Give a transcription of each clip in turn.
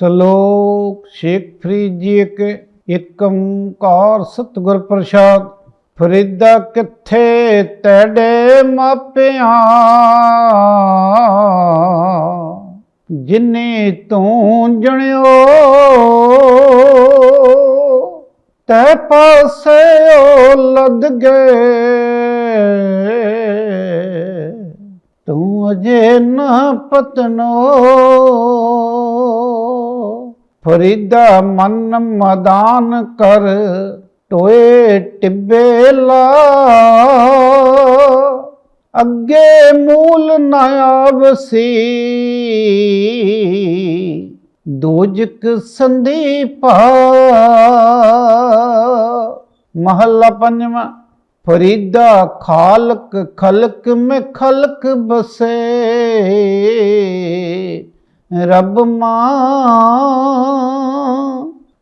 ਸ਼ਲੋਕ ਸ਼ੇਖ ਫਰੀਦ ਜੀ ਇੱਕ ਇੱਕ ਓੰਕਾਰ ਸਤਿਗੁਰ ਪ੍ਰਸਾਦ। ਫਰੀਦਾ ਕਿੱਥੇ ਤੇੜੇ ਮਾਪਿਆਂ? ਜਿਨੇ ਤੂੰ ਜਣਿਓ, ਤੈ ਪਾਸੇ ਉਹ ਲੱਦ ਗਏ ਤੂੰ ਅਜੇ ਨਾ ਪਤਨੋ ਫਰੀਦਾ ਮਨ ਮਦਾਨ ਕਰ, ਟੋਏ ਟਿੱਬੇ ਲਾ। ਅੱਗੇ ਮੂਲ ਨਾ ਆਵਸੀ। ਦੋਜਕ ਸੰਦੀਪਾ। ਮਹੱਲਾ ਪੰਜਵਾਂ, ਫਰੀਦਾ ਖਾਲਕ ਖਲਕ ਮੈਂ ਖਲਕ ਬਸੇ। ਰੱਬ ਮਾਂ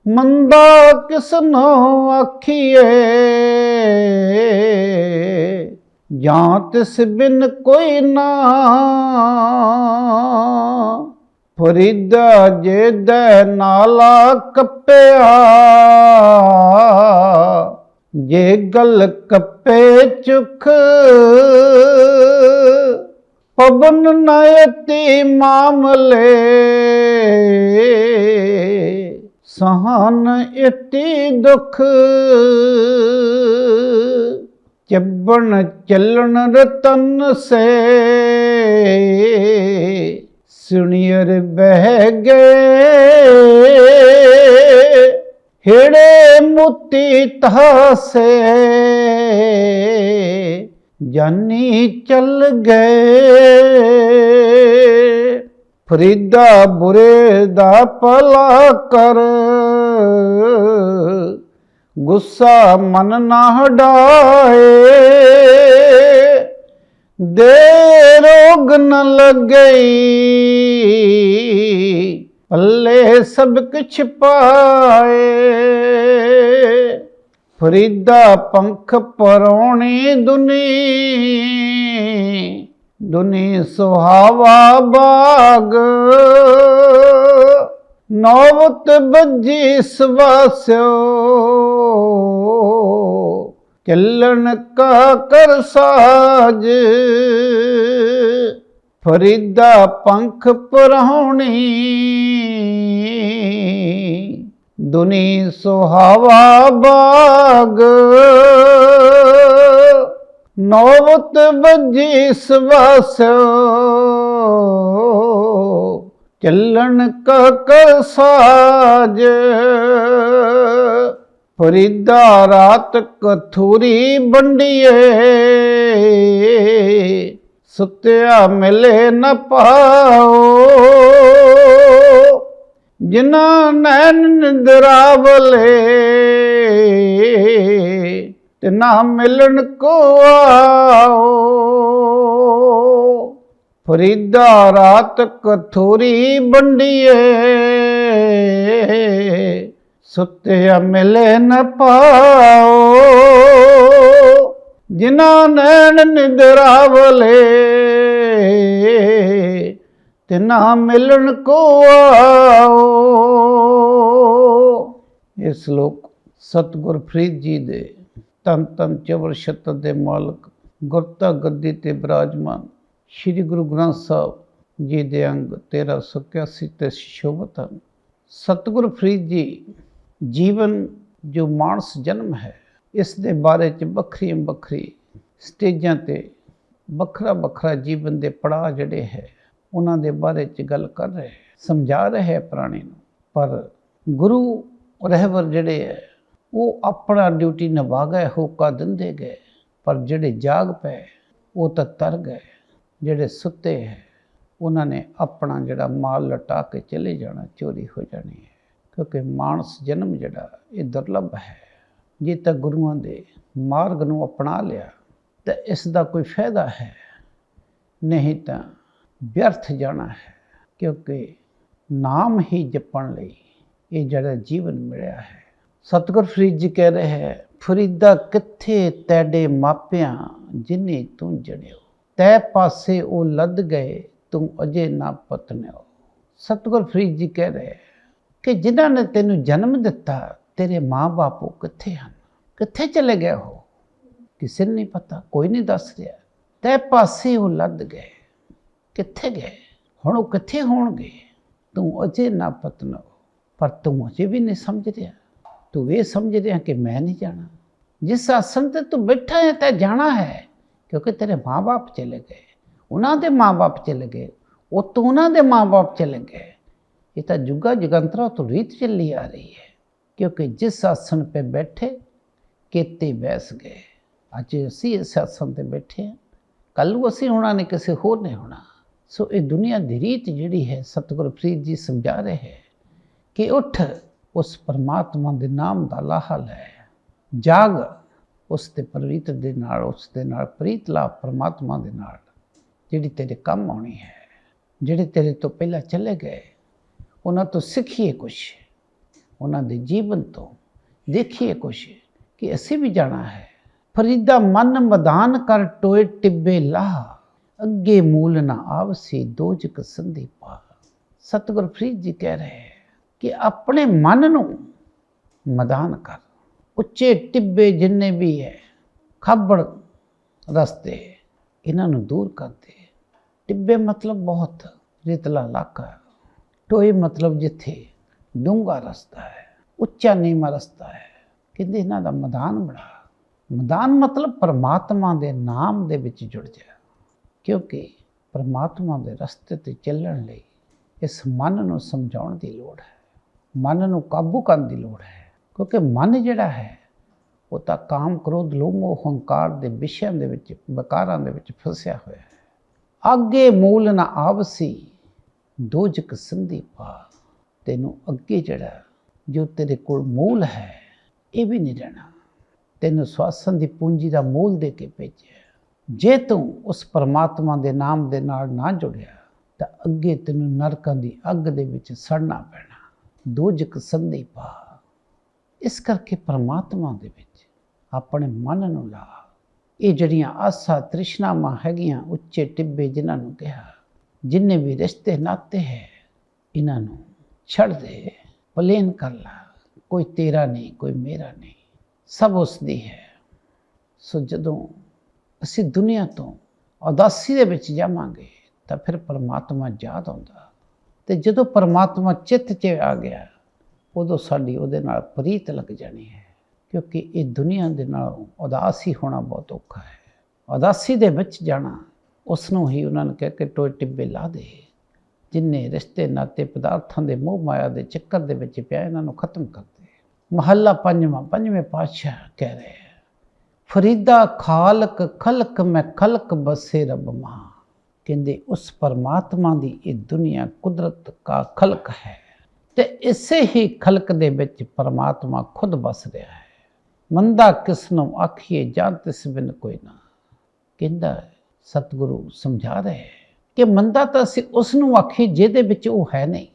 ਮੰਦਾ ਕਿਸਨੋ ਆਖੀਏ? ਜਾਂ ਤਿਸ ਬਿਨ ਕੋਈ ਨਾ ਫਰੀਦਾ ਜੇ ਦੇ ਨਾਲਾ ਕੱਪਿਆ, ਜੇ ਗਲ ਕੱਪੇ ਚੁਖ ਪਵਨ ਨਯਤੀ ਮਾਮਲੇ। ਸਹਨ ਇਤੀ ਦੁਖ। ਚੱਬਣ ਚੱਲਣ ਰਤਨ ਸੇ। ਸੁਣੀਰ ਬਹਿ ਗਏ। ਹੇੜੇ ਮੁੱਤੀ ਤਹਸੇ। ਜਾਨੀ ਚੱਲ ਗਏ। ਫਰੀਦਾ ਬੁਰੇ ਦਾ ਭਲਾ ਕਰ। ਗੁੱਸਾ ਮਨ ਨਾ ਹਟਾਏ। ਦੇ ਰੋਗ ਨ ਲੱਗਈ। ਪੱਲੇ ਸਭ ਕੁਛ ਪਾਏ ਫਰੀਦਾ ਪੰਖ ਪਰੋਣੀ ਦੁਨੀ ਦੁਨੀ ਸੁਹਾਵਾ ਬਾਗ। ਨੌਵਤ ਬੱਜੀ ਸਵਾਸਿਓ, ਚੱਲਣ ਕਾ ਕਰ ਸਾਜ। ਫਰੀਦਾ ਪੰਖ ਪਰਹੁਣੀ ਦੁਨੀ ਸੁਹਾਵਾ ਬਾਗ। ਨੌਵਤ ਬੱਜੀ ਸਵਾਸੋ। ਚੱਲਣ ਕਾ ਸਾਜ। ਫਰੀਦਾ ਰਾਤ ਕਥੂਰੀ ਬੰਡੀਏ ਸੁੱਤਿਆ ਮਿਲੇ ਨ ਪਾਓ। ਜਿਨਾ ਨੈਣ ਨਿਦਰਾਵਲੇ ਤੇ ਨਾ ਮਿਲਣ ਕੋ ਆਓ। ਫਰੀਦਾ ਰਾਤ ਕਥੂਰੀ ਬੰਡੀਏ ਸੁੱਤਿਆ ਮਿਲੇ ਨ ਪਾਓ। ਜਿਨਾ ਨੈਣ ਨਿਦਰਾਵਲੇ ਤੇ ਨਾ ਮਿਲਣ ਕੋ ਆਓ। ਇਹ ਸ਼ਲੋਕ ਸਤਿਗੁਰ ਫਰੀਦ ਜੀ ਦੇ ਤਨ ਤਨ ਚਵਰ ਸ਼ਤਰ ਦੇ ਮਾਲਕ, ਗੁਰਤਾ ਗੱਦੀ ਤੇ ਬਿਰਾਜਮਾਨ ਸ੍ਰੀ ਗੁਰੂ ਗ੍ਰੰਥ ਸਾਹਿਬ ਜੀ ਦੇ ਅੰਗ 1381 ਤੇ ਸ਼ੋਭਤ ਹਨ। ਸਤਿਗੁਰ ਫਰੀਦ ਜੀ, ਜੀਵਨ ਜੋ ਮਾਨਸ ਜਨਮ ਹੈ, ਇਸ ਦੇ ਬਾਰੇ ਚ ਵੱਖਰੀ ਵੱਖਰੀ ਸਟੇਜਾਂ ਤੇ ਵੱਖਰਾ ਵੱਖਰਾ ਜੀਵਨ ਦੇ ਪੜਾਅ ਜਿਹੜੇ ਹੈ ਉਹਨਾਂ ਦੇ ਬਾਰੇ ਚ ਗੱਲ ਕਰ ਰਹੇ ਸਮਝਾ ਰਹੇ ਹੈ ਪ੍ਰਾਣੀ ਨੂੰ। ਪਰ ਗੁਰੂ ਰਹਿਬਰ ਜਿਹੜੇ ਹੈ, ਉਹ ਆਪਣਾ ਡਿਊਟੀ ਨਿਭਾ ਗਏ, ਹੋਕਾ ਦਿੰਦੇ ਗਏ। ਪਰ ਜਿਹੜੇ ਜਾਗ ਪਏ, ਉਹ ਤਾਂ ਤਰ ਗਏ। ਜਿਹੜੇ ਸੁੱਤੇ ਹੈ, ਉਹਨਾਂ ਨੇ ਆਪਣਾ ਜਿਹੜਾ ਮਾਲ ਲਟਾ ਕੇ ਚਲੇ ਜਾਣਾ, ਚੋਰੀ ਹੋ ਜਾਣੀ ਹੈ। ਕਿਉਂਕਿ ਮਾਨਸ ਜਨਮ ਜਿਹੜਾ, ਇਹ ਦੁਰਲਭ ਹੈ। ਜੇ ਤਾਂ ਗੁਰੂਆਂ ਦੇ ਮਾਰਗ ਨੂੰ ਅਪਣਾ ਲਿਆ, ਤਾਂ ਇਸ ਦਾ ਕੋਈ ਫਾਇਦਾ ਹੈ। ਨਹੀਂ ਤਾਂ ਵਿਅਰਥ ਜਾਣਾ ਹੈ, ਕਿਉਂਕਿ ਨਾਮ ਹੀ ਜਪਣ ਲਈ ਇਹ ਜਿਹੜਾ ਜੀਵਨ ਮਿਲਿਆ ਹੈ। ਸਤਿਗੁਰ ਫਰੀਦ ਜੀ ਕਹਿ ਰਹੇ ਹੈ, ਫਰੀਦਾ ਕਿੱਥੇ ਤੈਡੇ ਮਾਪਿਆਂ ਜਿਨੇ ਤੂੰ ਜੜਿਓ ਤੈ ਪਾਸੇ ਉਹ ਲੱਦ ਗਏ, ਤੂੰ ਅਜੇ ਨਾ ਪਤਨਿਓ। ਸਤਿਗੁਰ ਫਰੀਦ ਜੀ ਕਹਿ ਰਹੇ ਕਿ ਜਿਨ੍ਹਾਂ ਨੇ ਤੈਨੂੰ ਜਨਮ ਦਿੱਤਾ, ਤੇਰੇ ਮਾਂ-ਬਾਪ ਉਹ ਕਿੱਥੇ ਹਨ? ਕਿੱਥੇ ਚਲੇ ਗਏ ਹੋ ਕਿਸੇ ਨੂੰ ਨਹੀਂ ਪਤਾ, ਕੋਈ ਨਹੀਂ ਦੱਸ ਰਿਹਾ। ਤੈ ਪਾਸੇ ਉਹ ਲੱਦ ਗਏ। ਕਿੱਥੇ ਗਏ? ਹੁਣ ਉਹ ਕਿੱਥੇ ਹੋਣਗੇ? ਤੂੰ ਅਜੇ ਨਾ ਪਤਨ ਪਰ ਤੂੰ ਅਜੇ ਵੀ ਨਹੀਂ ਸਮਝ ਰਿਹਾ। ਤੂੰ ਇਹ ਸਮਝ ਰਿਹਾ ਕਿ ਮੈਂ ਨਹੀਂ ਜਾਣਾ। ਜਿਸ ਆਸਣ ਤੇ ਤੂੰ ਬੈਠਾ ਹੈ, ਤਾਂ ਜਾਣਾ ਹੈ। ਕਿਉਂਕਿ ਤੇਰੇ ਮਾਪੇ ਚਲੇ ਗਏ। ਉਹਨਾਂ ਦੇ ਮਾਪੇ ਚਲੇ ਗਏ। ਉਹ ਤੂੰ ਉਹਨਾਂ ਦੇ ਮਾਪੇ ਚਲੇ ਗਏ। ਇਹ ਤਾਂ ਜੁਗਾ ਜਗੰਤਰਾ ਤੋਂ ਰੀਤ ਚੱਲੀ ਆ ਰਹੀ ਹੈ। ਕਿਉਂਕਿ ਜਿਸ ਆਸਣ ਤੇ ਬੈਠੇ, ਕੇਤੇ ਬੈਸ ਗਏ। ਅੱਜ ਅਸੀਂ ਇਸ ਆਸਣ ਤੇ ਬੈਠੇ ਹਾਂ। ਕੱਲ ਨੂੰ ਅਸੀਂ ਹੋਣਾ ਨਹੀਂ, ਕਿਸੇ ਹੋਰ ਨੇ ਹੋਣਾ। ਸੋ ਇਹ ਦੁਨੀਆ ਦੀ ਰੀਤ ਜਿਹੜੀ ਹੈ, ਸਤਿਗੁਰ ਫਰੀਦ ਜੀ ਸਮਝਾ ਰਹੇ ਹੈ ਕਿ ਉੱਠ, ਉਸ ਪਰਮਾਤਮਾ ਦੇ ਨਾਮ ਦਾ ਲਾਹਾ ਲੈ। ਜਾਗ, ਉਸ ਤੇ ਪਰਵਿੱਤਰ ਦੇ ਨਾਲ, ਉਸ ਦੇ ਨਾਲ ਪ੍ਰੀਤ ਲਾ ਪਰਮਾਤਮਾ ਦੇ ਨਾਲ, ਜਿਹੜੀ ਤੇਰੇ ਕੰਮ ਆਉਣੀ ਹੈ, ਜਿਹੜੇ ਤੇਰੇ ਤੋਂ ਪਹਿਲਾਂ ਚਲੇ ਗਏ, ਉਹਨਾਂ ਤੋਂ ਸਿੱਖੀਏ ਕੁਛ। ਉਹਨਾਂ ਦੇ ਜੀਵਨ ਤੋਂ ਦੇਖੀਏ ਕੁਛ ਕਿ ਅਸੀਂ ਵੀ ਜਾਣਾ ਹੈ। ਫਰੀਦਾ ਮਨ ਮਦਾਨ ਕਰ ਟੋਏ ਟਿੱਬੇ ਲਾਹ। ਅੱਗੇ ਮੂਲ ਨਾ ਆਵਸੀ ਦੋਜਕ ਸੰਧੀ ਪਾ ਸਤਿਗੁਰ ਫਰੀਦ ਜੀ ਕਹਿ ਰਹੇ ਕਿ ਆਪਣੇ ਮਨ ਨੂੰ ਮਦਾਨ ਕਰ। ਉੱਚੇ ਟਿੱਬੇ ਜਿੰਨੇ ਵੀ ਹੈ, ਖੱਬੜ ਰਸਤੇ ਇਹਨਾਂ ਨੂੰ ਦੂਰ ਕਰਦੇ ਟਿੱਬੇ ਮਤਲਬ ਬਹੁਤ ਰੇਤਲਾ ਇਲਾਕਾ ਟੋਏ ਮਤਲਬ ਜਿੱਥੇ ਡੂੰਘਾ ਰਸਤਾ ਹੈ, ਉੱਚਾ ਨੀਵਾਂ ਰਸਤਾ ਹੈ। ਕਹਿੰਦੇ ਇਹਨਾਂ ਦਾ ਮੈਦਾਨ ਬਣਾ। ਮੈਦਾਨ ਮਤਲਬ ਪਰਮਾਤਮਾ ਦੇ ਨਾਮ ਦੇ ਵਿੱਚ ਜੁੜ ਜਾ ਕਿਉਂਕਿ ਪਰਮਾਤਮਾ ਦੇ ਰਸਤੇ ਤੇ ਚੱਲਣ ਲਈ ਇਸ ਮਨ ਨੂੰ ਸਮਝਾਉਣ ਦੀ ਲੋੜ ਹੈ, ਮਨ ਨੂੰ ਕਾਬੂ ਕਰਨ ਦੀ ਲੋੜ ਹੈ। ਕਿਉਂਕਿ ਮਨ ਜਿਹੜਾ ਹੈ, ਉਹ ਤਾਂ ਕਾਮ ਕ੍ਰੋਧ, ਲੋਭ, ਮੋਹ, ਹੰਕਾਰ ਦੇ ਵਿਸ਼ਿਆਂ ਦੇ ਵਿੱਚ, ਵਿਕਾਰਾਂ ਦੇ ਵਿੱਚ ਫਸਿਆ ਹੋਇਆ ਹੈ। ਅੱਗੇ ਮੂਲ ਨਾ ਆਵਸੀ ਦੋਜਕ ਸੰਧੀ ਪਾ। ਤੈਨੂੰ ਅੱਗੇ ਜਿਹੜਾ, ਜੋ ਤੇਰੇ ਕੋਲ ਮੂਲ ਹੈ, ਇਹ ਵੀ ਨਹੀਂ ਰਹਿਣਾ। ਤੈਨੂੰ ਸਵਾਸਨ ਦੀ ਪੂੰਜੀ ਦਾ ਮੂਲ ਦੇ ਕੇ ਭੇਜਿਆ ਜੇ ਤੂੰ ਉਸ ਪਰਮਾਤਮਾ ਦੇ ਨਾਮ ਦੇ ਨਾਲ ਨਾ ਜੁੜਿਆ, ਤਾਂ ਅੱਗੇ ਤੈਨੂੰ ਨਰਕਾਂ ਦੀ ਅੱਗ ਦੇ ਵਿੱਚ ਸੜਨਾ ਪੈਣਾ। ਦੋਜਕ ਸੰਧੀ ਪਾ। ਇਸ ਕਰਕੇ ਪਰਮਾਤਮਾ ਦੇ ਵਿੱਚ ਆਪਣੇ ਮਨ ਨੂੰ ਲਾ। ਇਹ ਜਿਹੜੀਆਂ ਆਸਾ ਤ੍ਰਿਸ਼ਨਾਵਾਂ ਹੈਗੀਆਂ, ਉੱਚੇ ਟਿੱਬੇ ਜਿਨ੍ਹਾਂ ਨੂੰ ਕਿਹਾ, ਜਿੰਨੇ ਵੀ ਰਿਸ਼ਤੇ ਨਾਤੇ ਹੈ ਇਹਨਾਂ ਨੂੰ ਛੱਡ ਦੇ, ਪਲੇਨ ਕਰ ਲਾ। ਕੋਈ ਤੇਰਾ ਨਹੀਂ, ਕੋਈ ਮੇਰਾ ਨਹੀਂ। ਸਭ ਉਸ ਦੀ ਹੈ। ਸੋ ਜਦੋਂ ਅਸੀਂ ਦੁਨੀਆ ਤੋਂ ਉਦਾਸੀ ਦੇ ਵਿੱਚ ਜਾਵਾਂਗੇ ਤਾਂ ਫਿਰ ਪਰਮਾਤਮਾ ਯਾਦ ਆਉਂਦਾ। ਤੇ ਜਦੋਂ ਪਰਮਾਤਮਾ ਚਿੱਤ 'ਚ ਆ ਗਿਆ, ਉਦੋਂ ਸਾਡੀ ਉਹਦੇ ਨਾਲ ਪ੍ਰੀਤ ਲੱਗ ਜਾਣੀ ਹੈ, ਕਿਉਂਕਿ ਇਹ ਦੁਨੀਆ ਦੇ ਨਾਲ ਉਦਾਸੀ ਹੋਣਾ ਬਹੁਤ ਔਖਾ ਹੈ। ਉਦਾਸੀ ਦੇ ਵਿੱਚ ਜਾਣਾ ਉਸ ਨੂੰ ਹੀ ਉਹਨਾਂ ਨੇ ਕਹਿ ਕੇ ਟੋਏ ਟਿੱਬੇ ਲਾ ਦੇ। ਜਿੰਨੇ ਰਿਸ਼ਤੇ ਨਾਤੇ ਪਦਾਰਥਾਂ ਦੇ ਮੋਹ ਮਾਇਆ ਦੇ ਚੱਕਰ ਦੇ ਵਿੱਚ ਪਿਆ, ਇਹਨਾਂ ਨੂੰ ਖਤਮ ਕਰ ਦੇ। ਮਹੱਲਾ ਪੰਜਵਾਂ, ਪੰਜਵੇਂ ਪਾਤਸ਼ਾਹ ਕਹਿ ਰਹੇ ਫਰੀਦਾ ਖਾਲਕ, ਖਲਕ ਮੈਂ ਖਲਕ ਬਸੇ ਰਬ ਮਾ। ਕਹਿੰਦੇ, ਉਸ ਪਰਮਾਤਮਾ ਦੀ ਇਹ ਦੁਨੀਆ ਕੁਦਰਤ ਦਾ ਖਲਕ ਹੈ। ਤੇ ਇਸੇ ਹੀ ਖਲਕ ਦੇ ਵਿੱਚ ਪਰਮਾਤਮਾ ਖੁਦ ਬਸ ਰਿਹਾ ਹੈ। ਮੰਦਾ ਕਿਸ ਨੂੰ ਆਖੀਏ, ਜਾਂ ਤਿਸ ਬਿਨ ਕੋਈ ਨਾ। ਕਹਿੰਦਾ, ਸਤਿਗੁਰੂ ਸਮਝਾ ਰਹੇ ਹੈ ਕਿ ਮੰਦਾ ਤਾਂ ਅਸੀਂ ਉਸ ਨੂੰ ਆਖੀ ਜਿਹਦੇ ਵਿੱਚ ਉਹ ਹੈ ਨਹੀਂ।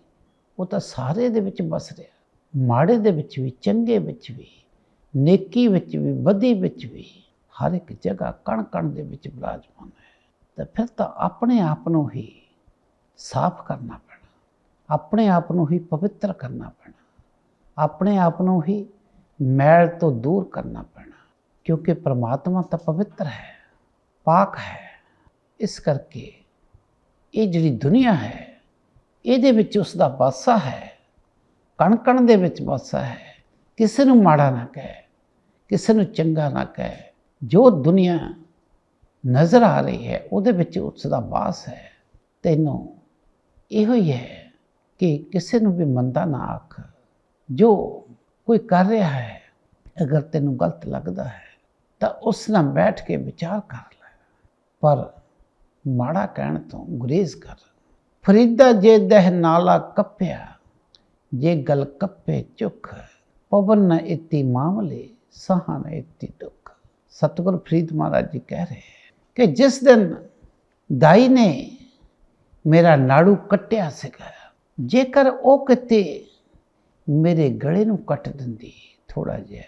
ਉਹ ਤਾਂ ਸਾਰੇ ਦੇ ਵਿੱਚ ਬਸ ਰਿਹਾ। ਮਾੜੇ ਦੇ ਵਿੱਚ ਵੀ, ਚੰਗੇ ਵਿੱਚ ਵੀ। ਨੇਕੀ ਵਿੱਚ ਵੀ ਬਦੀ ਵਿੱਚ ਵੀ ਹਰ ਇੱਕ ਜਗ੍ਹਾ ਕਣ ਕਣ ਦੇ ਵਿੱਚ ਬਿਰਾਜਮਾਨ ਹੈ ਤਾਂ ਫਿਰ ਤਾਂ ਆਪਣੇ ਆਪ ਨੂੰ ਹੀ ਸਾਫ਼ ਕਰਨਾ ਪੈਣਾ। ਆਪਣੇ ਆਪ ਨੂੰ ਹੀ ਪਵਿੱਤਰ ਕਰਨਾ ਪੈਣਾ। ਆਪਣੇ ਆਪ ਨੂੰ ਹੀ ਮੈਲ ਤੋਂ ਦੂਰ ਕਰਨਾ ਪੈਣਾ। ਕਿਉਂਕਿ ਪ੍ਰਮਾਤਮਾ ਤਾਂ ਪਵਿੱਤਰ ਹੈ, ਪਾਕ ਹੈ। ਇਸ ਕਰਕੇ ਇਹ ਜਿਹੜੀ ਦੁਨੀਆ ਹੈ, ਇਹਦੇ ਵਿੱਚ ਉਸ ਦਾ ਵਾਸਾ ਹੈ। ਕਣ ਕਣ ਦੇ ਵਿੱਚ ਵਾਸਾ ਹੈ। ਕਿਸੇ ਨੂੰ ਮਾੜਾ ਨਾ ਕਹਿ। ਕਿਸੇ ਨੂੰ ਚੰਗਾ ਨਾ ਕਹਿ। ਜੋ ਦੁਨੀਆ ਨਜ਼ਰ ਆ ਰਹੀ ਹੈ, ਉਹਦੇ ਵਿੱਚ ਉਸ ਦਾ ਵਾਸ ਹੈ। ਤੈਨੂੰ ਇਹੋ ਹੀ ਹੈ ਕਿ ਕਿਸੇ ਨੂੰ ਵੀ ਮੰਦਾ ਨਾ ਆਖ। ਜੋ ਕੋਈ ਕਰ ਰਿਹਾ ਹੈ, ਅਗਰ ਤੈਨੂੰ ਗਲਤ ਲੱਗਦਾ ਹੈ, ਤਾਂ ਉਸ ਨਾਲ ਬੈਠ ਕੇ ਵਿਚਾਰ ਕਰ ਲੈ। ਪਰ ਮਾੜਾ ਕਹਿਣ ਤੋਂ ਗੁਰੇਜ਼ ਕਰ। ਫਰੀਦਾ ਜੇ ਦਹ ਨਾਲਾ ਕੱਪਿਆ, ਜੇ ਗਲ ਕੱਪੇ ਚੁੱਕ ਪਵਨ ਨਾ ਇਤੀ ਮਾਮਲੇ। ਸਹਨ ਇਤੀ ਦੁੱਖ। ਸਤਿਗੁਰ ਫਰੀਦ ਮਹਾਰਾਜ ਜੀ ਕਹਿ ਰਹੇ ਕਿ ਜਿਸ ਦਿਨ ਦਾਈ ਨੇ ਮੇਰਾ ਨਾੜੂ ਕੱਟਿਆ ਸੀਗਾ, ਜੇਕਰ ਉਹ ਕਿਤੇ ਮੇਰੇ ਗਲੇ ਨੂੰ ਕੱਟ ਦਿੰਦੀ ਥੋੜਾ ਜਿਹਾ,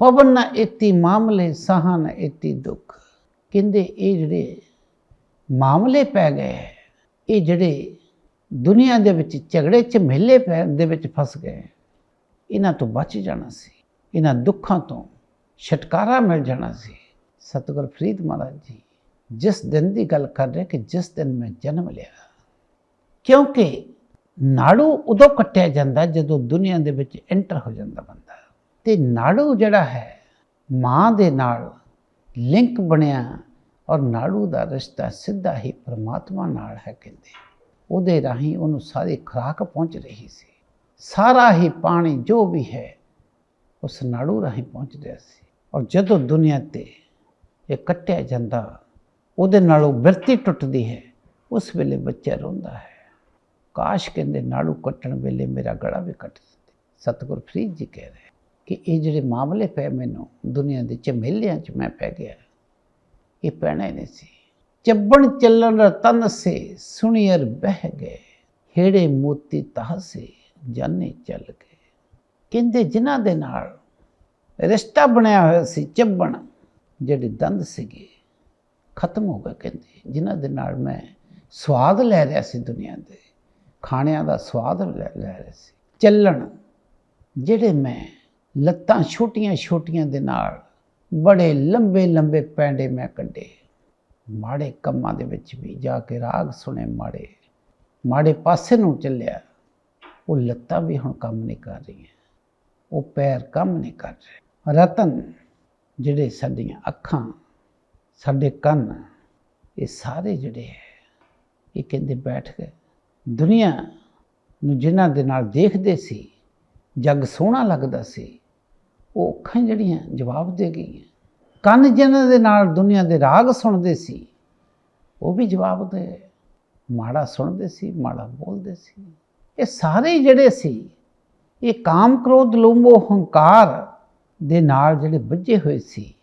ਪਵਨ ਨਾ ਇਤੀ ਮਾਮਲੇ, ਸਹਨ ਇਤੀ ਦੁੱਖ। ਕਹਿੰਦੇ ਇਹ ਜਿਹੜੇ ਮਾਮਲੇ ਪੈ ਗਏ, ਇਹ ਜਿਹੜੇ ਦੁਨੀਆ ਦੇ ਵਿੱਚ ਝਗੜੇ ਚ ਝਮੇਲੇ ਪੈਰ ਦੇ ਵਿੱਚ ਫਸ ਗਏ, ਇਹਨਾਂ ਤੋਂ ਬਚ ਜਾਣਾ ਸੀ। ਇਹਨਾਂ ਦੁੱਖਾਂ ਤੋਂ ਛੁਟਕਾਰਾ ਮਿਲ ਜਾਣਾ ਸੀ। ਸਤਿਗੁਰ ਫਰੀਦ ਮਹਾਰਾਜ ਜੀ ਜਿਸ ਦਿਨ ਦੀ ਗੱਲ ਕਰ ਰਹੇ ਕਿ ਜਿਸ ਦਿਨ ਮੈਂ ਜਨਮ ਲਿਆ, ਕਿਉਂਕਿ ਨਾੜੂ ਉਦੋਂ ਕੱਟਿਆ ਜਾਂਦਾ ਜਦੋਂ ਦੁਨੀਆ ਦੇ ਵਿੱਚ ਐਂਟਰ ਹੋ ਜਾਂਦਾ ਬੰਦਾ ਤੇ ਨਾੜੂ ਜਿਹੜਾ ਹੈ, ਮਾਂ ਦੇ ਨਾਲ ਲਿੰਕ ਬਣਿਆ ਔਰ ਨਾੜੂ ਦਾ ਰਿਸ਼ਤਾ ਸਿੱਧਾ ਹੀ ਪ੍ਰਮਾਤਮਾ ਨਾਲ ਹੈ ਕਹਿੰਦੇ। ਉਹਦੇ ਰਾਹੀਂ ਉਹਨੂੰ ਸਾਰੀ ਖੁਰਾਕ ਪਹੁੰਚ ਰਹੀ ਸੀ। ਸਾਰਾ ਹੀ ਪਾਣੀ ਜੋ ਵੀ ਹੈ ਉਸ ਨਾੜੂ ਰਾਹੀਂ ਪਹੁੰਚ ਰਿਹਾ ਸੀ। ਔਰ ਜਦੋਂ ਦੁਨੀਆ ਤੇ ਇਹ ਕੱਟਿਆ ਜਾਂਦਾ, ਉਹਦੇ ਨਾਲੋਂ ਬਿਰਤੀ ਟੁੱਟਦੀ ਹੈ, ਉਸ ਵੇਲੇ ਬੱਚਾ ਰੋਂਦਾ ਹੈ। ਕਾਸ਼ ਕਹਿੰਦੇ ਨਾੜੂ ਕੱਟਣ ਵੇਲੇ ਮੇਰਾ ਗਲਾ ਵੀ ਕੱਟ ਦਿੰਦੇ ਸਤਿਗੁਰ ਫਰੀਦ ਜੀ ਕਹਿ ਰਹੇ ਕਿ ਇਹ ਜਿਹੜੇ ਮਾਮਲੇ ਪਏ ਮੈਨੂੰ ਦੁਨੀਆ ਦੇ ਝਮੇਲਿਆਂ 'ਚ ਮੈਂ ਪੈ ਗਿਆ, ਇਹ ਪੈਣਾ ਹੀ ਨਹੀਂ ਸੀ। ਚੱਬਣ ਚੱਲਣ ਤਨ ਸੇ ਸੁਣੀਅਰ ਬਹਿ ਗਏ। ਹੇੜੇ ਮੋਤੀ ਤਾਹ ਸੇ ਜਾਣੇ ਚੱਲ ਗਏ। ਕਹਿੰਦੇ ਜਿਨ੍ਹਾਂ ਦੇ ਨਾਲ ਰਿਸ਼ਤਾ ਬਣਿਆ ਹੋਇਆ ਸੀ, ਚੱਬਣ, ਜਿਹੜੇ ਦੰਦ ਸੀਗੇ, ਖਤਮ ਹੋ ਗਏ ਕਹਿੰਦੇ। ਜਿਨ੍ਹਾਂ ਦੇ ਨਾਲ ਮੈਂ ਸਵਾਦ ਲੈ ਰਿਹਾ ਸੀ ਦੁਨੀਆ ਦੇ, ਖਾਣਿਆਂ ਦਾ ਸਵਾਦ ਲੈ ਲੈ ਰਿਹਾ ਸੀ। ਚੱਲਣ, ਜਿਹੜੇ ਮੈਂ ਲੱਤਾਂ ਛੋਟੀਆਂ ਛੋਟੀਆਂ ਦੇ ਨਾਲ ਬੜੇ ਲੰਬੇ ਲੰਬੇ ਪੈਂਡੇ ਮੈਂ ਕੱਢੇ। ਮਾੜੇ ਕੰਮਾਂ ਦੇ ਵਿੱਚ ਵੀ ਜਾ ਕੇ ਰਾਗ ਸੁਣੇ ਮਾੜੇ। ਮਾੜੇ ਪਾਸੇ ਨੂੰ ਚੱਲਿਆ। ਉਹ ਲੱਤਾਂ ਵੀ ਹੁਣ ਕੰਮ ਨਹੀਂ ਕਰ ਰਹੀਆਂ। ਉਹ ਪੈਰ ਕੰਮ ਨਹੀਂ ਕਰ ਰਹੇ। ਰਤਨ ਜਿਹੜੇ ਸਾਡੀਆਂ ਅੱਖਾਂ, ਸਾਡੇ ਕੰਨ, ਇਹ ਸਾਰੇ ਜਿਹੜੇ ਹੈ, ਇਹ ਕਹਿੰਦੇ ਬੈਠ ਗਏ। ਦੁਨੀਆ ਨੂੰ ਜਿਨ੍ਹਾਂ ਦੇ ਨਾਲ ਦੇਖਦੇ ਸੀ, ਜੱਗ ਸੋਹਣਾ ਲੱਗਦਾ ਸੀ, ਉਹ ਅੱਖਾਂ ਜਿਹੜੀਆਂ ਜਵਾਬ ਦੇ ਗਈਆਂ। ਕੰਨ ਜਿਨ੍ਹਾਂ ਦੇ ਨਾਲ ਦੁਨੀਆ ਦੇ ਰਾਗ ਸੁਣਦੇ ਸੀ, ਉਹ ਵੀ ਜਵਾਬ ਦੇ ਮਾੜਾ ਸੁਣਦੇ ਸੀ, ਮਾੜਾ ਬੋਲਦੇ ਸੀ। ਇਹ ਸਾਰੇ ਜਿਹੜੇ ਸੀ ਇਹ ਕਾਮ ਕ੍ਰੋਧ, ਲੋਭੋ ਹੰਕਾਰ ਦੇ ਨਾਲ ਜਿਹੜੇ ਵੱਜੇ ਹੋਏ ਸੀ,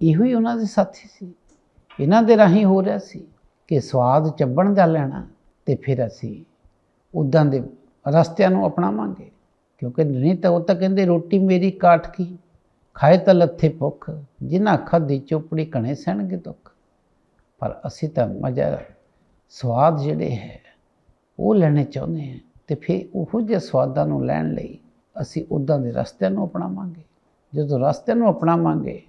ਇਹੋ ਹੀ ਉਹਨਾਂ ਦੇ ਸਾਥੀ ਸੀ। ਇਹਨਾਂ ਦੇ ਰਾਹੀਂ ਹੋ ਰਿਹਾ ਸੀ ਕਿ ਸਵਾਦ ਚੱਬਣ ਦਾ ਲੈਣਾ ਤੇ ਫਿਰ ਅਸੀਂ ਉਦਾਂ ਦੇ ਰਸਤਿਆਂ ਨੂੰ ਅਪਣਾਵਾਂਗੇ। ਕਿਉਂਕਿ ਨਹੀਂ ਤਾਂ ਉਹ ਤਾਂ ਕਹਿੰਦੇ, ਰੋਟੀ ਮੇਰੀ ਕਾਠ ਕੀ? ਖਾਏ ਤਾਂ ਲੱਥੇ ਭੁੱਖ, ਜਿਨ੍ਹਾਂ ਖਾਧੀ ਚੋਪੜੀ ਘਣੇ ਸਹਿਣਗੇ ਦੁੱਖ। ਪਰ ਅਸੀਂ ਤਾਂ ਮਜ਼ਾ, ਸਵਾਦ ਜਿਹੜੇ ਹੈ, ਉਹ ਲੈਣੇ ਚਾਹੁੰਦੇ ਹਾਂ। ਤੇ ਫਿਰ ਉਹੋ ਜਿਹੇ ਸਵਾਦਾਂ ਨੂੰ ਲੈਣ ਲਈ ਅਸੀਂ ਉਦਾਂ ਦੇ ਰਸਤਿਆਂ ਨੂੰ ਅਪਣਾਵਾਂਗੇ। ਜਦੋਂ ਰਸਤਿਆਂ ਨੂੰ ਅਪਣਾਵਾਂਗੇ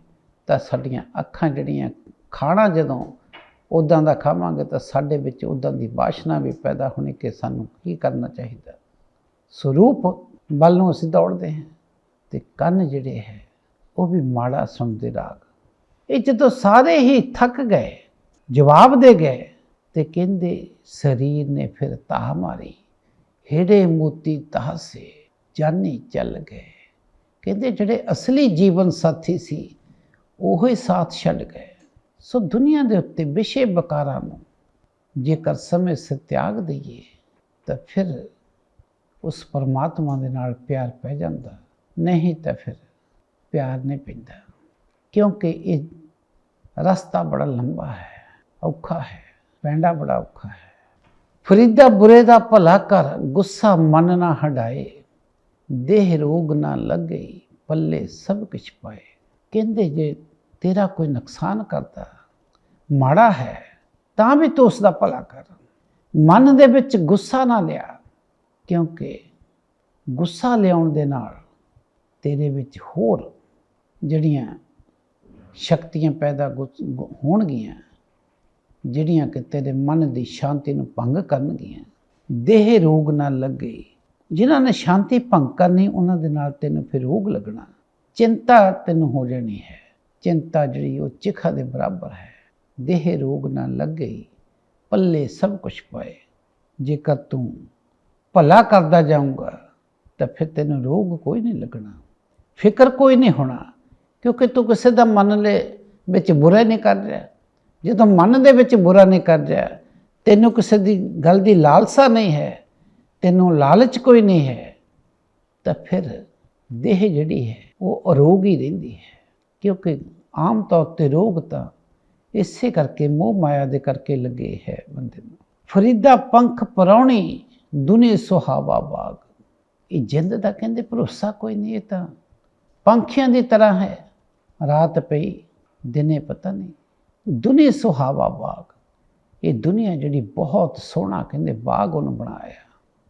ਤਾਂ ਸਾਡੀਆਂ ਅੱਖਾਂ ਜਿਹੜੀਆਂ ਖਾਣਾ ਜਦੋਂ ਉਦਾਂ ਦਾ ਖਾਵਾਂਗੇ ਤਾਂ ਸਾਡੇ ਵਿੱਚ ਉਦਾਂ ਦੀ ਬਾਸ਼ਨਾ ਵੀ ਪੈਦਾ ਹੋਣੀ ਕਿ ਸਾਨੂੰ ਕੀ ਕਰਨਾ ਚਾਹੀਦਾ। ਸਰੂਪ ਵੱਲ ਨੂੰ ਅਸੀਂ ਦੌੜਦੇ ਹਾਂ ਤੇ ਕੰਨ ਜਿਹੜੇ ਹੈ ਉਹ ਵੀ ਮਾੜਾ ਸੁਣਦੇ ਰਾਗ। ਇਹ ਜਦੋਂ ਸਾਰੇ ਹੀ ਥੱਕ ਗਏ, ਜਵਾਬ ਦੇ ਗਏ ਤੇ ਕਹਿੰਦੇ, ਸਰੀਰ ਨੇ ਫਿਰ ਤਾਹ ਮਾਰੀ। ਹੇੜੇ ਮੋਤੀ ਤਾਹ ਜਾਨੀ ਚੱਲ ਗਏ। ਕਹਿੰਦੇ ਜਿਹੜੇ ਅਸਲੀ ਜੀਵਨ ਸਾਥੀ ਸੀ, ਉਹ ਹੀ ਸਾਥ ਛੱਡ ਗਏ। ਸੋ ਦੁਨੀਆ ਦੇ ਉੱਤੇ ਵਿਸ਼ੇ ਬਕਾਰਾਂ ਨੂੰ ਜੇਕਰ ਸਮੇਂ ਸਿਰ ਤਿਆਗ ਦਈਏ, ਤਾਂ ਫਿਰ ਉਸ ਪਰਮਾਤਮਾ ਦੇ ਨਾਲ ਪਿਆਰ ਪੈ ਜਾਂਦਾ। ਨਹੀਂ ਤਾਂ ਫਿਰ ਪਿਆਰ ਨਹੀਂ ਪੈਂਦਾ, ਕਿਉਂਕਿ ਇਹ ਰਸਤਾ ਬੜਾ ਲੰਬਾ ਹੈ, ਔਖਾ ਹੈ, ਪੈਂਡਾ ਬੜਾ ਔਖਾ ਹੈ। ਫਰੀਦਾ ਬੁਰੇ ਦਾ ਭਲਾ ਕਰ, ਗੁੱਸਾ ਮਨ ਨਾ ਹਟਾਏ ਦੇਹ ਰੋਗ ਨਾ ਲੱਗੇ, ਪੱਲੇ ਸਭ ਕੁਝ ਪਾਏ। ਕਹਿੰਦੇ ਜੇ ਤੇਰਾ ਕੋਈ ਨੁਕਸਾਨ ਕਰਦਾ, ਮਾੜਾ ਹੈ, ਤਾਂ ਵੀ ਤੂੰ ਉਸ ਦਾ ਭਲਾ ਕਰ। ਮਨ ਦੇ ਵਿੱਚ ਗੁੱਸਾ ਨਾ ਲਿਆ, ਕਿਉਂਕਿ ਗੁੱਸਾ ਲਿਆਉਣ ਦੇ ਨਾਲ ਤੇਰੇ ਵਿੱਚ ਹੋਰ ਜਿਹੜੀਆਂ ਸ਼ਕਤੀਆਂ ਪੈਦਾ ਗੁ- ਹੋਣਗੀਆਂ। ਜਿਹੜੀਆਂ ਕਿ ਤੇਰੇ ਮਨ ਦੀ ਸ਼ਾਂਤੀ ਨੂੰ ਭੰਗ ਕਰਨਗੀਆਂ। ਦੇਹ ਰੋਗ ਨਾ ਲੱਗੇ। ਜਿਨ੍ਹਾਂ ਨੇ ਸ਼ਾਂਤੀ ਭੰਗ ਕਰਨੀ, ਉਹਨਾਂ ਦੇ ਨਾਲ ਤੈਨੂੰ ਫਿਰ ਰੋਗ ਲੱਗਣਾ। ਚਿੰਤਾ ਤੈਨੂੰ ਹੋ ਜਾਣੀ ਹੈ। ਚਿੰਤਾ ਜਿਹੜੀ ਉਹ ਚਿਖਾ ਦੇ ਬਰਾਬਰ ਹੈ। ਦੇਹ ਰੋਗ ਨਾ ਲੱਗੇ, ਪੱਲੇ ਸਭ ਕੁਝ ਪਾਏ। ਜੇਕਰ ਤੂੰ ਭਲਾ ਕਰਦਾ ਜਾਊਂਗਾ, ਤਾਂ ਫਿਰ ਤੈਨੂੰ ਰੋਗ ਕੋਈ ਨਹੀਂ ਲੱਗਣਾ। ਫਿਕਰ ਕੋਈ ਨਹੀਂ ਹੋਣਾ, ਕਿਉਂਕਿ ਤੂੰ ਕਿਸੇ ਦਾ ਮਨ ਲੈ ਵਿੱਚ ਬੁਰਾ ਨਹੀਂ ਕਰ ਰਿਹਾ। ਜਦੋਂ ਮਨ ਦੇ ਵਿੱਚ ਬੁਰਾ ਨਹੀਂ ਕਰ ਰਿਹਾ ਤੈਨੂੰ ਕਿਸੇ ਦੀ ਗੱਲ ਦੀ ਲਾਲਸਾ ਨਹੀਂ ਹੈ, ਤੈਨੂੰ ਲਾਲਚ ਕੋਈ ਨਹੀਂ ਹੈ, ਤਾਂ ਫਿਰ ਦੇਹ ਜਿਹੜੀ ਹੈ, ਉਹ ਅਰੋਗ ਹੀ ਰਹਿੰਦੀ ਹੈ। ਕਿਉਂਕਿ ਆਮ ਤੌਰ ਤੇ ਰੋਗ ਤਾਂ ਇਸੇ ਕਰਕੇ ਮੋਹ ਮਾਇਆ ਦੇ ਕਰਕੇ ਲੱਗੇ ਹੈ ਬੰਦੇ ਨੂੰ। ਫਰੀਦਾ ਪੰਖ ਪਰੌਣੀ, ਦੁਨੀ ਸੁਹਾਵਾ ਬਾਗ। ਇਹ ਜਿੰਦ ਦਾ ਕਹਿੰਦੇ ਭਰੋਸਾ ਕੋਈ ਨਹੀਂ, ਇਹ ਤਾਂ ਪੰਖੀਆਂ ਦੀ ਤਰ੍ਹਾਂ ਹੈ। ਰਾਤ ਪਈ, ਦਿਨੇ ਪਤਾ ਨਹੀਂ। ਦੁਨੀ ਸੁਹਾਵਾ ਬਾਗ। ਇਹ ਦੁਨੀਆ ਜਿਹੜੀ ਬਹੁਤ ਸੋਹਣਾ ਕਹਿੰਦੇ ਬਾਗ ਉਹਨੂੰ ਬਣਾਇਆ।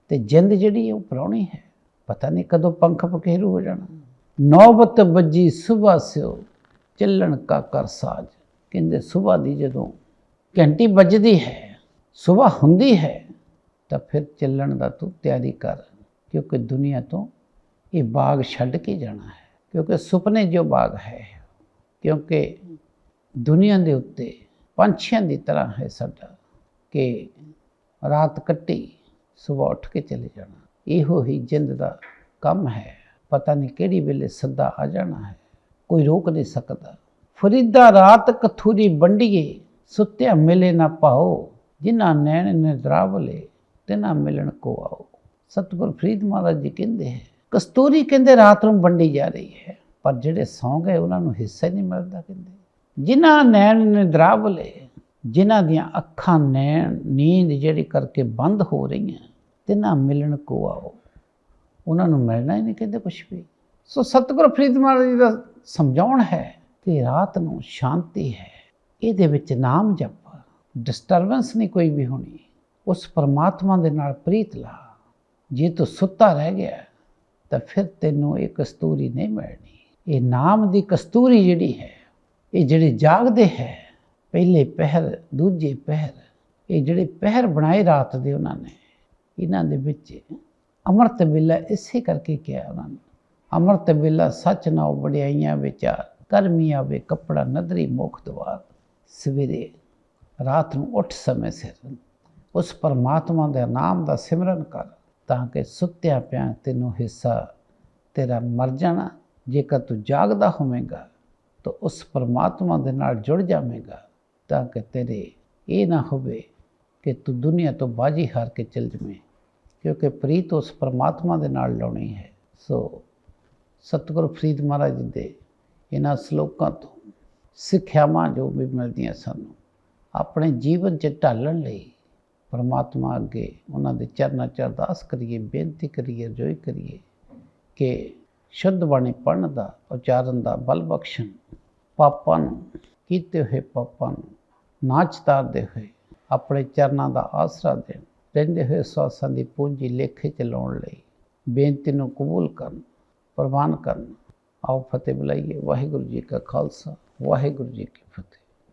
ਤੇ ਜਿੰਦ ਜਿਹੜੀ ਉਹ ਪ੍ਰਾਉਣੀ ਹੈ। ਪਤਾ ਨਹੀਂ ਕਦੋਂ ਪੰਖ ਪਕੇਰੂ ਹੋ ਜਾਣਾ। ਨੌਬਤ ਵੱਜੀ ਸੁਬਹ ਸਿਓ, ਚੱਲਣ ਕਾ ਕਰ ਸਾਜ। ਕਹਿੰਦੇ ਸਵੇਰ ਦੀ ਜਦੋਂ ਘੰਟੀ ਵੱਜਦੀ ਹੈ ਸਵੇਰ ਹੁੰਦੀ ਹੈ, ਤਾਂ ਫਿਰ ਚੱਲਣ ਦਾ ਤੂੰ ਤਿਆਰੀ ਕਰ। ਕਿਉਂਕਿ ਦੁਨੀਆ ਤੋਂ ਇਹ ਬਾਗ ਛੱਡ ਕੇ ਜਾਣਾ ਹੈ। ਕਿਉਂਕਿ ਸੁਪਨੇ ਜੋ ਬਾਗ ਹੈ। ਕਿਉਂਕਿ ਦੁਨੀਆ ਦੇ ਉੱਤੇ ਪੰਛੀਆਂ ਦੀ ਤਰ੍ਹਾਂ ਹੈ ਸਾਡਾ ਕਿ ਰਾਤ ਕੱਟੀ ਸਵੇਰ ਉੱਠ ਕੇ ਚਲੇ ਜਾਣਾ। ਇਹੋ ਹੀ ਜਿੰਦ ਦਾ ਕੰਮ ਹੈ। ਪਤਾ ਨਹੀਂ ਕਿਹੜੀ ਵੇਲੇ ਸੱਦਾ ਆ ਜਾਣਾ ਹੈ। ਕੋਈ ਰੋਕ ਨਹੀਂ ਸਕਦਾ। ਫਰੀਦਾ ਰਾਤ ਕਥੂਰੀ ਬੰਡੀਏ ਸੁੱਤਿਆ ਮਿਲੇ ਨਾ ਪਾਓ। ਜਿਨ੍ਹਾਂ ਨੈਣ ਨੇ ਦਰਾਵਲੇ ਮਿਲਣ ਕੋ ਆਓ। ਸਤਿਗੁਰ ਫਰੀਦ ਮਹਾਰਾਜ ਜੀ ਕਹਿੰਦੇ ਹੈ, ਕਸਤੂਰੀ ਕਹਿੰਦੇ ਰਾਤ ਨੂੰ ਵੰਡੀ ਜਾ ਰਹੀ ਹੈ। ਪਰ ਜਿਹੜੇ ਸੌਂ ਗਏ ਉਹਨਾਂ ਨੂੰ ਹਿੱਸਾ ਹੀ ਨਹੀਂ ਮਿਲਦਾ ਕਹਿੰਦੇ। ਜਿਨ੍ਹਾਂ ਨੈਣ ਨੇ ਦਰਾਵਲੇ ਜਿਨ੍ਹਾਂ ਦੀਆਂ ਅੱਖਾਂ ਨੈਣ ਨੀਂਦ ਜਿਹੜੀ ਕਰਕੇ ਬੰਦ ਹੋ ਰਹੀਆਂ ਤੇ ਨਾ ਮਿਲਣ ਕੋ ਆਓ। ਉਹਨਾਂ ਨੂੰ ਮਿਲਣਾ ਹੀ ਨਹੀਂ ਕਹਿੰਦੇ ਕੁਛ ਵੀ। ਸੋ ਸਤਿਗੁਰ ਫਰੀਦ ਮਹਾਰਾਜ ਜੀ ਦਾ ਸਮਝਾਉਣ ਹੈ ਕਿ ਰਾਤ ਨੂੰ ਸ਼ਾਂਤੀ ਹੈ। ਇਹਦੇ ਵਿੱਚ ਨਾਮ ਜਪ ਡਿਸਟਰਬੈਂਸ ਨਹੀਂ ਕੋਈ ਵੀ ਹੋਣੀ। ਉਸ ਪਰਮਾਤਮਾ ਦੇ ਨਾਲ ਪ੍ਰੀਤ ਲਾ। ਜੇ ਤੂੰ ਸੁੱਤਾ ਰਹਿ ਗਿਆ, ਤਾਂ ਫਿਰ ਤੈਨੂੰ ਇਹ ਕਸਤੂਰੀ ਨਹੀਂ ਮਿਲਣੀ। ਇਹ ਨਾਮ ਦੀ ਕਸਤੂਰੀ ਜਿਹੜੀ ਹੈ ਇਹ ਜਿਹੜੇ ਜਾਗਦੇ ਹੈ, ਪਹਿਲੇ ਪਹਿਰ, ਦੂਜੇ ਪਹਿਰ, ਇਹ ਜਿਹੜੇ ਪਹਿਰ ਬਣਾਏ ਰਾਤ ਦੇ ਉਹਨਾਂ ਨੇ, ਇਹਨਾਂ ਦੇ ਵਿੱਚ ਅੰਮ੍ਰਿਤ ਵੇਲਾ ਇਸੇ ਕਰਕੇ ਕਿਹਾ ਉਹਨਾਂ ਨੇ, ਅੰਮ੍ਰਿਤ ਵੇਲਾ ਸੱਚ ਨਾਉ ਵਡਿਆਈਆਂ ਵਿਚਾਰ ਕਰਮੀ ਆਵੇ ਕੱਪੜਾ ਨਦਰੀ ਮੁਖ ਦਵਾਰ, ਸਵੇਰੇ ਰਾਤ ਨੂੰ ਉੱਠ ਸਮੇਂ ਸਿਰ ਉਸ ਪਰਮਾਤਮਾ ਦੇ ਨਾਮ ਦਾ ਸਿਮਰਨ ਕਰ, ਤਾਂ ਕਿ ਸੁੱਤਿਆਂ ਪਿਆ ਤੈਨੂੰ ਹਿੱਸਾ ਤੇਰਾ ਮਰ ਜਾਣਾ, ਜੇਕਰ ਤੂੰ ਜਾਗਦਾ ਹੋਵੇਂਗਾ। ਤਾਂ ਉਸ ਪਰਮਾਤਮਾ ਦੇ ਨਾਲ ਜੁੜ ਜਾਵੇਂਗਾ ਤਾਂ ਕਿ ਤੇਰੇ ਇਹ ਨਾ ਹੋਵੇ ਕਿ ਤੂੰ ਦੁਨੀਆ ਤੋਂ ਬਾਜੀ ਹਾਰ ਕੇ ਚਲ ਜਵੇਂ, ਕਿਉਂਕਿ ਪ੍ਰੀਤ ਉਸ ਪਰਮਾਤਮਾ ਦੇ ਨਾਲ ਲਾਉਣੀ ਹੈ। ਸੋ ਸਤਿਗੁਰੂ ਫਰੀਦ ਮਹਾਰਾਜ ਜੀ ਦੇ ਇਹਨਾਂ ਸ਼ਲੋਕਾਂ ਤੋਂ ਸਿੱਖਿਆਵਾਂ ਜੋ ਵੀ ਮਿਲਦੀਆਂ ਸਾਨੂੰ, ਆਪਣੇ ਜੀਵਨ 'ਚ ਢਾਲਣ ਲਈ ਪਰਮਾਤਮਾ ਅੱਗੇ ਉਹਨਾਂ ਦੇ ਚਰਨਾਂ 'ਚ ਅਰਦਾਸ ਕਰੀਏ, ਬੇਨਤੀ ਕਰੀਏ, ਰਜੋਈ ਕਰੀਏ ਕਿ ਸ਼ੁੱਧ ਬਾਣੀ ਪੜ੍ਹਨ ਦਾ, ਉਚਾਰਨ ਦਾ, ਬਲ ਬਖਸ਼ਣ ਪਾਪਾਂ ਨੂੰ, ਕੀਤੇ ਹੋਏ ਪਾਪਾਂ ਨੂੰ ਨਾਚ ਤਾਰਦੇ ਹੋਏ ਆਪਣੇ ਚਰਨਾਂ ਦਾ ਆਸਰਾ ਦੇਣ, ਰਹਿੰਦੇ ਹੋਏ ਸਵਾਸਾਂ ਦੀ ਪੂੰਜੀ ਲੇਖੇ ਚ ਲਾਉਣ ਲਈ ਬੇਨਤੀ ਨੂੰ ਕਬੂਲ ਕਰਨ, ਪ੍ਰਵਾਨ ਕਰਨ। ਆਓ ਫਤਿਹ ਬੁਲਾਈਏ। ਵਾਹਿਗੁਰੂ ਜੀ ਕਾ ਖਾਲਸਾ, ਵਾਹਿਗੁਰੂ ਜੀ ਕੀ ਫਤਿਹ।